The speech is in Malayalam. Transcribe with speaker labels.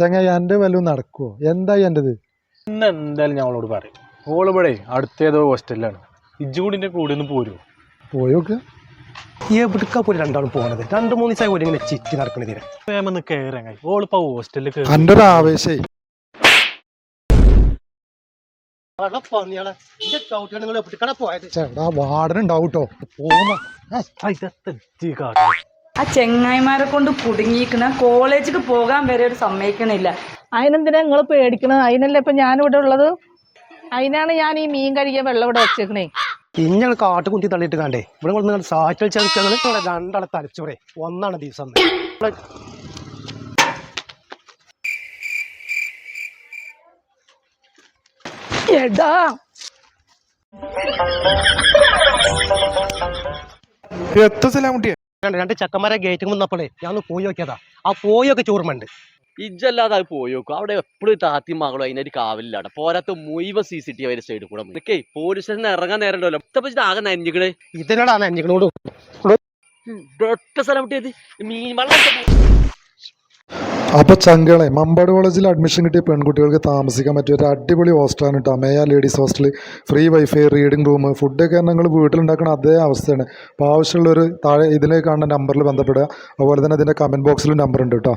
Speaker 1: ചങ്ങായി എന്റെ വല്ലതും നടക്കുവോ? എന്തായി എന്റെത്
Speaker 2: ഇന്ന് എന്തായാലും ഞങ്ങളോട് പറയും. ഓളിവിടെ അടുത്തേതോ ഹോസ്റ്റലിലാണ്. ഇജ്ജുകൂടിന്റെ കൂടെ ഒന്ന് പോരുമോ
Speaker 1: പോയോക്ക്.
Speaker 3: എവിടുക്കാ പോലും രണ്ടാളും പോണത്? രണ്ട് മൂന്ന് ദിവസമായി ഒരു ഇങ്ങനെ ചിറ്റി നടക്കണതിന്
Speaker 2: വേമെന്ന് കയറാൻ ഓളിപ്പോ ഹോസ്റ്റലിൽ കയറി
Speaker 1: എന്റെ ഒരു ആവേശേ ചേട്ടാ വാർഡനുണ്ടാവും കേട്ടോ പോന്ന
Speaker 2: ഇതെത്തി കാട്ടും
Speaker 4: ആ ചെങ്ങായിമാരെ കൊണ്ട് കുടുങ്ങിയിരിക്കണ കോളേജിക്ക് പോകാൻ വരെ ഒരു സമ്മതിക്കണില്ല.
Speaker 5: അതിനെന്തിനാ നിങ്ങൾ പേടിക്കണത്? അതിനല്ലേ ഇപ്പൊ ഞാനിവിടെ ഉള്ളത്? അതിനാണ് ഞാൻ ഈ മീൻ കഴുകിയ വെള്ളം ഇവിടെ വെച്ചേക്കണേ.
Speaker 3: ഇഞ്ഞങ്ങൾ കാട്ടുകുത്തി തള്ളിയിട്ട് കണ്ടേ ഇവിടെ കൊണ്ട് നിങ്ങൾ സാറ്റൽ ചെറുക്കങ്ങൾ രണ്ടാളെ തലച്ചോറേ ഒന്നാണ് ദിവസം
Speaker 5: എടാ.
Speaker 1: എത്ര സലാമുട്ടിയെ
Speaker 3: രണ്ട് രണ്ട് ചക്കന്മാരെ ഗേറ്റ് വന്നപ്പോഴേ ഞാൻ പോയി നോക്കിയതാ. ആ പോയൊക്കെ ചോർമ്മണ്ട്
Speaker 6: ഇജ്ജല്ലാതെ അത് പോയി നോക്കും. അവിടെ എപ്പോഴും താത്തി മകളും അതിനൊരു കാവലിലാണ്. പോരാത്ത മുഴുവൻ സി സി ടി വി സൈഡിൽ കൂടെ നിൽക്കേ പോലീസ് സ്റ്റേഷൻ ഇറങ്ങാൻ നേരം ഉണ്ടല്ലോ. പറ്റി ആകെ നനഞ്ഞിക്കണ്.
Speaker 3: ഇതിനോടാ നനഞ്ഞിക്കണോട്?
Speaker 6: ഒറ്റ സ്ഥലം കിട്ടിയത് മീൻ വള്ളം
Speaker 1: അപ്പോൾ ചങ്കളെ മമ്പാട് കോളേജിൽ അഡ്മിഷൻ കിട്ടിയ പെൺകുട്ടികൾക്ക് താമസിക്കാൻ പറ്റിയ ഒരു അടിപൊളി ഹോസ്റ്റലാണ് കേട്ടോ Maya ladies hostel free wifi reading room ഫുഡൊക്കെ ഞങ്ങൾ വീട്ടിലുണ്ടാക്കുന്ന അതേ അവസ്ഥയാണ്. അപ്പോൾ ആവശ്യമുള്ളൊരു താഴെ ഇതിലേക്ക് കാണുന്ന നമ്പറിൽ ബന്ധപ്പെടുക. അതുപോലെ തന്നെ ഇതിന്റെ കമന്റ് ബോക്സിലും നമ്പർ ഉണ്ട് കേട്ടോ